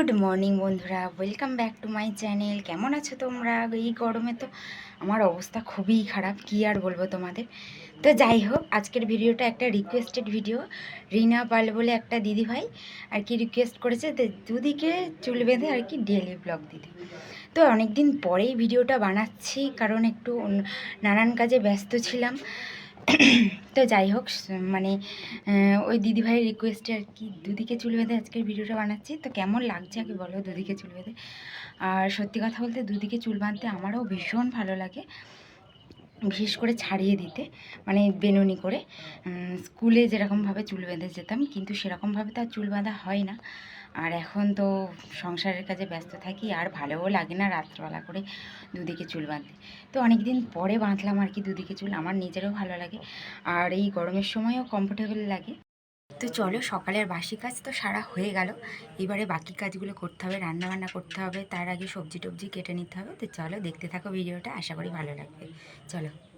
Good morning বন্ধুরা, welcome back to my channel. কেমন আছো তোমরা? এই গরমে তো আমার অবস্থা খুবই খারাপ, কি আর বলব তোমাদের? তো যাই হোক, আজকের ভিডিওটা একটা রিকোয়েস্টেড ভিডিও রিনা পাল বলে একটা দিদি ভাই আর কি রিকোয়েস্ট করেছে দুদিকে চুল বেঁধে আর কি ডেলি ব্লগ দিতে। তো অনেক দিন পরেই ভিডিওটা বানাচ্ছি, কারণ একটু নানান কাজে ব্যস্ত ছিলাম। তো যাই হোক মানে ওই দিদিভাইয়ের রিকোয়েস্টে আর কি দুদিকে চুল বেঁধে আজকের ভিডিওটা বানাচ্ছি। তো কেমন লাগছে আগে বলো দুদিকে চুল বেঁধে? আর সত্যি কথা বলতে দুদিকে চুল বাঁধতে আমারও ভীষণ ভালো লাগে। বিশেষ করে ছাড়িয়ে দিতে মানে বেনুনি করে স্কুলে যেরকমভাবে চুল বেঁধে যেতাম, কিন্তু সেরকমভাবে তার চুল বাঁধা হয় না। আর এখন তো সংসারের কাজে ব্যস্ত থাকি, আর ভালোও লাগে না রাত্রবেলা করে দুদিকে চুল বাঁধতে। তো অনেক দিন পরে বাঁধলাম আর কি দুদিকে চুল, আমার নিজেরও ভালো লাগে। আর এই গরমের সময়ও কমফোর্টেবল লাগে। তো চলো সকালের বাসি কাজ তো সারা হয়ে গেল। এবারে বাকি কাজগুলো করতে হবে রান্না বান্না করতে হবে, তার আগে সবজি টবজি কেটে নিতে হবে। তো চলো, দেখতে থাকো ভিডিওটা, আশা করি ভালো লাগবে। চলো।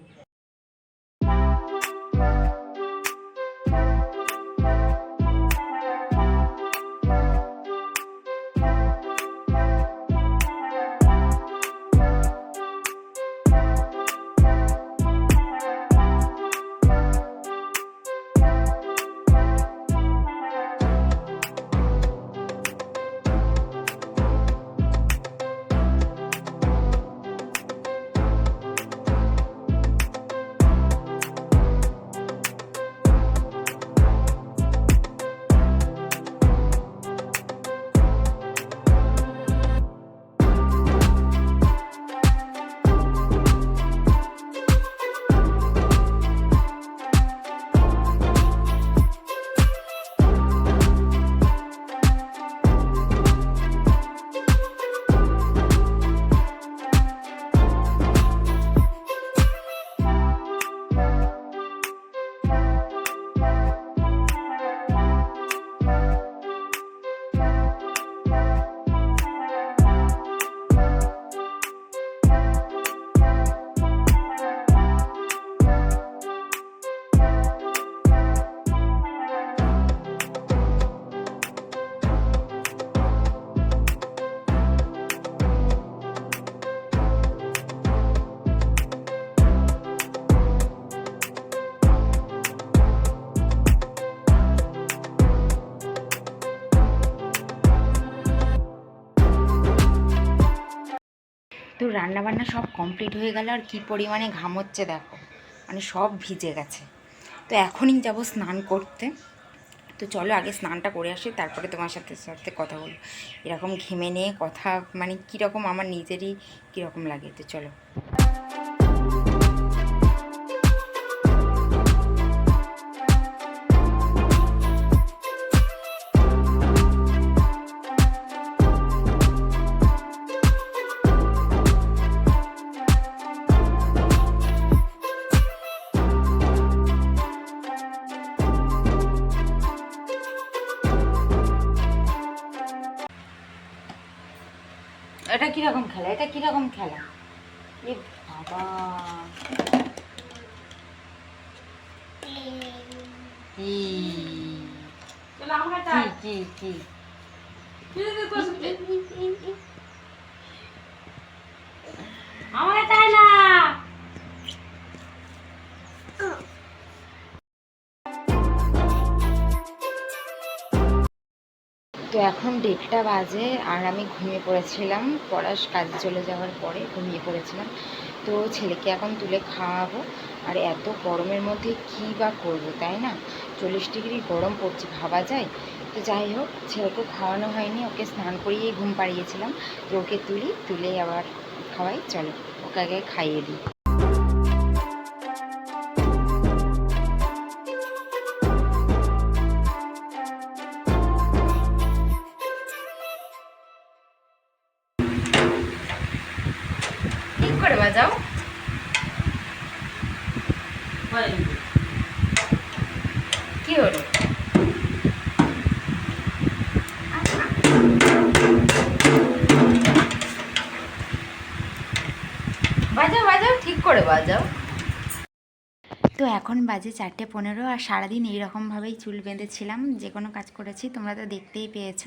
রান্নাবান্না সব কমপ্লিট হয়ে গেল আর কি পরিমাণে ঘাম হচ্ছে দেখো। মানে সব ভিজে গেছে। তো এখনই যাব স্নান করতে। তো চলো আগে স্নানটা করে আসি, তারপরে তোমার সাথে সাথে কথা বলব। এরকম ঘেমে নিয়ে কথা মানে কীরকম আমার নিজেরই কীরকম লাগে। তো চলো। এটা কীরকম খেলা? এটা কীরকম খেলা? এ বাবা। কি? কি কি কি? তো এখন দেড়টা বাজে আর আমি ঘুমিয়ে পড়েছিলাম। পড়ার কাজে চলে যাওয়ার পরে ঘুমিয়ে পড়েছিলাম। তো ছেলেকে এখন তুলে খাওয়াবো। আর এত গরমের মধ্যে কী বা করব, তাই না? চল্লিশ ডিগ্রি গরম পড়ছে, ভাবা যায়? তো যাই হোক, ছেলেকে খাওয়ানো হয়নি। ওকে স্নান করিয়েই ঘুম পাড়িয়েছিলাম। তো ওকে তুলি, তুলে আবার খাওয়াই। চলো, ওকে আগে খাইয়ে দিই। করে বাজাও। কি হলো? বাজাও বাজাও ঠিক করে বাজাও। তো এখন বাজে চারটে পনেরো আর সারাদিন এইরকমভাবেই চুল বেঁধেছিলাম যে কোনো কাজ করেছি তোমরা তো দেখতেই পেয়েছ।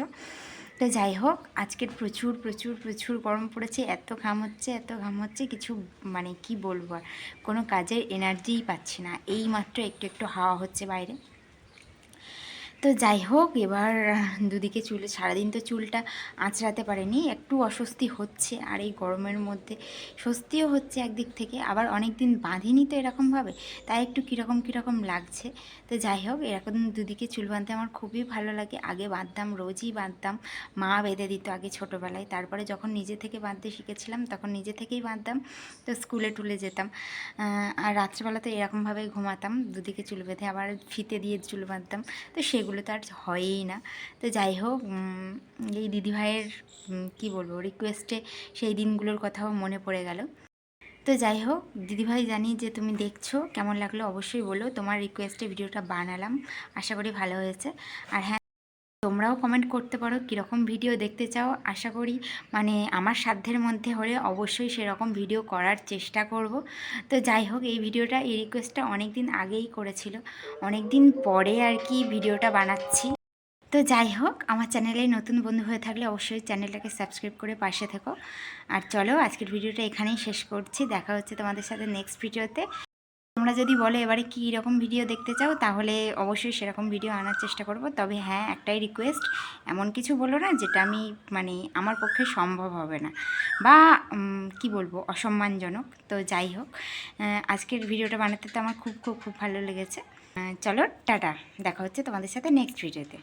তো যাই হোক, আজকের প্রচুর প্রচুর প্রচুর গরম পড়েছে, এত ঘাম হচ্ছে, এত ঘাম হচ্ছে, কিছু মানে কি বলব আর, কোনো কাজের এনার্জিই পাচ্ছি না এই মাত্র একটু একটু হাওয়া হচ্ছে বাইরে। তো যাই হোক, এবার দুদিকে চুল, সারাদিন তো চুলটা আঁচড়াতে পারেনি, একটু অস্বস্তি হচ্ছে, আর এই গরমের মধ্যে স্বস্তিও হচ্ছে একদিক থেকে, আবার অনেক দিন বাঁধিনি তো এরকমভাবে, তাই একটু কীরকম কীরকম লাগছে। তো যাই হোক, এরকম দুদিকে চুল বাঁধতে আমার খুবই ভালো লাগে, আগে বাঁধতাম, রোজই বাঁধতাম, মা বেঁধে দিত আগে ছোটোবেলায়, তারপরে যখন নিজে থেকে বাঁধতে শিখেছিলাম, তখন নিজে থেকেই বাঁধতাম, তো স্কুলে টুলে যেতাম। আর রাত্রেবেলা তো এরকমভাবে ঘুমাতাম, দুদিকে চুল বেঁধে আবার ফিতে দিয়ে চুল বাঁধতাম, তো সেগুলো তো আর হয়ই না। তো যাই হোক এই দিদিভাইয়ের কি বলব রিকোয়েস্টে সেই দিনগুলোর কথাও মনে পড়ে গেল। তো যাই হোক, দিদিভাই জানি যে তুমি দেখছ, কেমন লাগল অবশ্যই বলো। তোমার রিকোয়েস্টে ভিডিওটা বানালাম। আশা করি ভালো হয়েছে। আর হ্যাঁ তোমরাও কমেন্ট করতে পারো কীরকম ভিডিও দেখতে চাও। আশা করি মানে আমার সাধ্যের মধ্যে হলে অবশ্যই সেরকম ভিডিও করার চেষ্টা করব। তো যাই হোক, এই ভিডিওটা এই রিকোয়েস্টটা অনেক দিন আগেই করেছিল। অনেক দিন পরে আর কি ভিডিওটা বানাচ্ছি। তো যাই হোক, আমার চ্যানেলে নতুন বন্ধু হয়ে থাকলে অবশ্যই চ্যানেলটাকে সাবস্ক্রাইব করে পাশে থেকো। আর চলো, আজকের ভিডিওটা এখানেই শেষ করছি। দেখা হচ্ছে তোমাদের সাথে নেক্সট ভিডিওতে তোমরা যদি বলো এবারে কী রকম ভিডিও দেখতে চাও, তাহলে অবশ্যই সেরকম ভিডিও আনার চেষ্টা করব। তবে হ্যাঁ একটাই রিকোয়েস্ট এমন কিছু বলো না যেটা আমি মানে আমার পক্ষে সম্ভব হবে না। বা কি বলব, অসম্মানজনক। তো যাই হোক আজকের ভিডিওটা বানাতে তো আমার খুব খুব খুব ভালো লেগেছে। চলো, টাটা। দেখা হচ্ছে তোমাদের সাথে নেক্সট ভিডিওতে